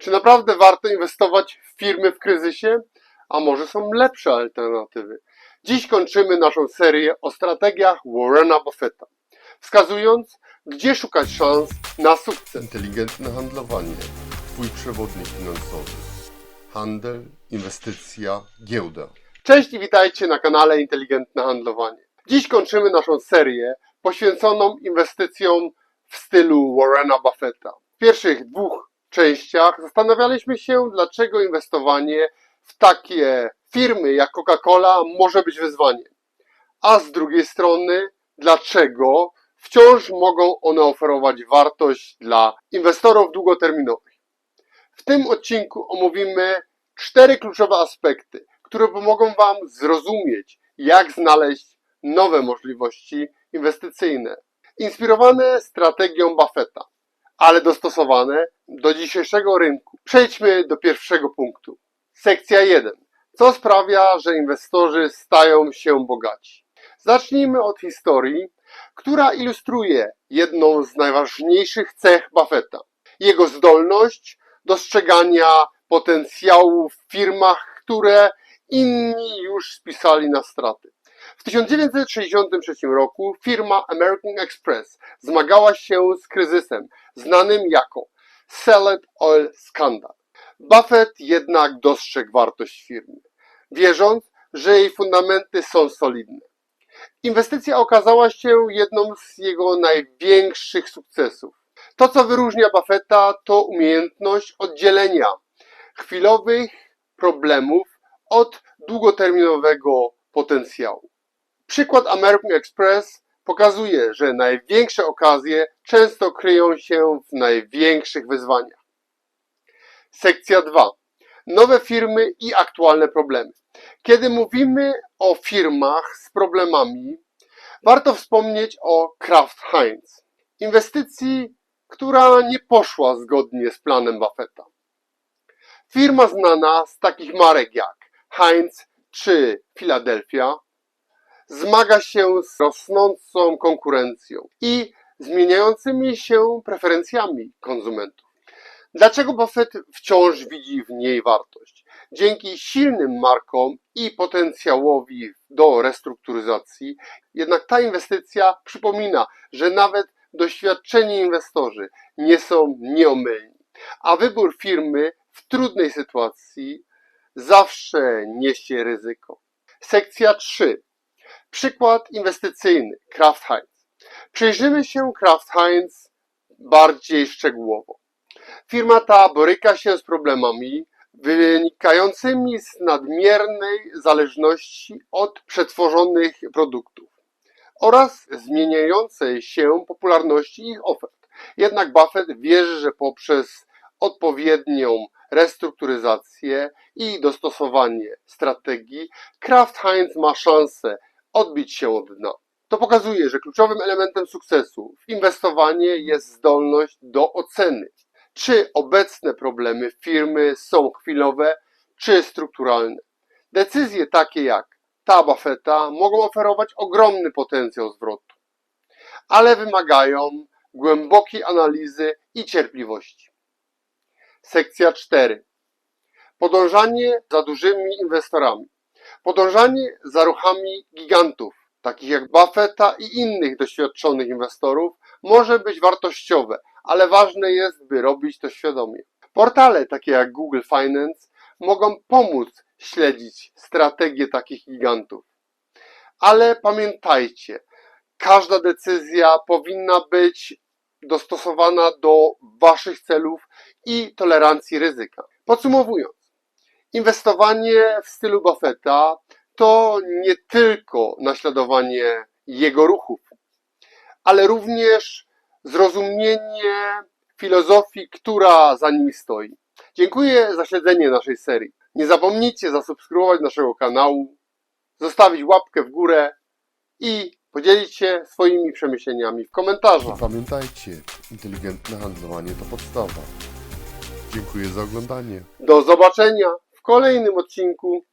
Czy naprawdę warto inwestować w firmy w kryzysie? A może są lepsze alternatywy? Dziś kończymy naszą serię o strategiach Warrena Buffetta, wskazując, gdzie szukać szans na sukces. Inteligentne handlowanie. Twój przewodnik finansowy. Handel, inwestycja, giełda. Cześć i witajcie na kanale Inteligentne Handlowanie. Dziś kończymy naszą serię poświęconą inwestycjom w stylu Warrena Buffetta. W pierwszych dwóch częściach zastanawialiśmy się, dlaczego inwestowanie w takie firmy jak Coca-Cola może być wyzwaniem. A z drugiej strony, dlaczego wciąż mogą one oferować wartość dla inwestorów długoterminowych. W tym odcinku omówimy cztery kluczowe aspekty, które pomogą Wam zrozumieć, jak znaleźć nowe możliwości inwestycyjne, inspirowane strategią Buffetta, ale dostosowane do dzisiejszego rynku. Przejdźmy do pierwszego punktu. Sekcja 1. Co sprawia, że inwestorzy stają się bogaci? Zacznijmy od historii, która ilustruje jedną z najważniejszych cech Buffetta. Jego zdolność dostrzegania potencjału w firmach, które inni już spisali na straty. W 1963 roku firma American Express zmagała się z kryzysem znanym jako Salad Oil Scandal. Buffett jednak dostrzegł wartość firmy, wierząc, że jej fundamenty są solidne. Inwestycja okazała się jedną z jego największych sukcesów. To, co wyróżnia Buffetta, to umiejętność oddzielenia chwilowych problemów od długoterminowego potencjału. Przykład American Express pokazuje, że największe okazje często kryją się w największych wyzwaniach. Sekcja 2. Nowe firmy i aktualne problemy. Kiedy mówimy o firmach z problemami, warto wspomnieć o Kraft Heinz. Inwestycji, która nie poszła zgodnie z planem Buffetta. Firma znana z takich marek jak Heinz czy Philadelphia zmaga się z rosnącą konkurencją i zmieniającymi się preferencjami konsumentów. Dlaczego Buffett wciąż widzi w niej wartość? Dzięki silnym markom i potencjałowi do restrukturyzacji, jednak ta inwestycja przypomina, że nawet doświadczeni inwestorzy nie są nieomylni, a wybór firmy w trudnej sytuacji zawsze niesie ryzyko. Sekcja 3. Przykład inwestycyjny Kraft Heinz. Przyjrzymy się Kraft Heinz bardziej szczegółowo. Firma ta boryka się z problemami wynikającymi z nadmiernej zależności od przetworzonych produktów oraz zmieniającej się popularności ich ofert. Jednak Buffett wierzy, że poprzez odpowiednią restrukturyzację i dostosowanie strategii Kraft Heinz ma szansę odbić się od dna. To pokazuje, że kluczowym elementem sukcesu w inwestowaniu jest zdolność do oceny, czy obecne problemy firmy są chwilowe, czy strukturalne. Decyzje takie jak ta Buffetta mogą oferować ogromny potencjał zwrotu, ale wymagają głębokiej analizy i cierpliwości. Sekcja 4. Podążanie za dużymi inwestorami. Podążanie za ruchami gigantów, takich jak Buffetta i innych doświadczonych inwestorów, może być wartościowe, ale ważne jest, by robić to świadomie. Portale takie jak Google Finance mogą pomóc śledzić strategię takich gigantów. Ale pamiętajcie, każda decyzja powinna być dostosowana do Waszych celów i tolerancji ryzyka. Podsumowując, inwestowanie w stylu Buffetta to nie tylko naśladowanie jego ruchów, ale również zrozumienie filozofii, która za nimi stoi. Dziękuję za śledzenie naszej serii. Nie zapomnijcie zasubskrybować naszego kanału, zostawić łapkę w górę i podzielić się swoimi przemyśleniami w komentarzach. Pamiętajcie, inteligentne handlowanie to podstawa. Dziękuję za oglądanie. Do zobaczenia w kolejnym odcinku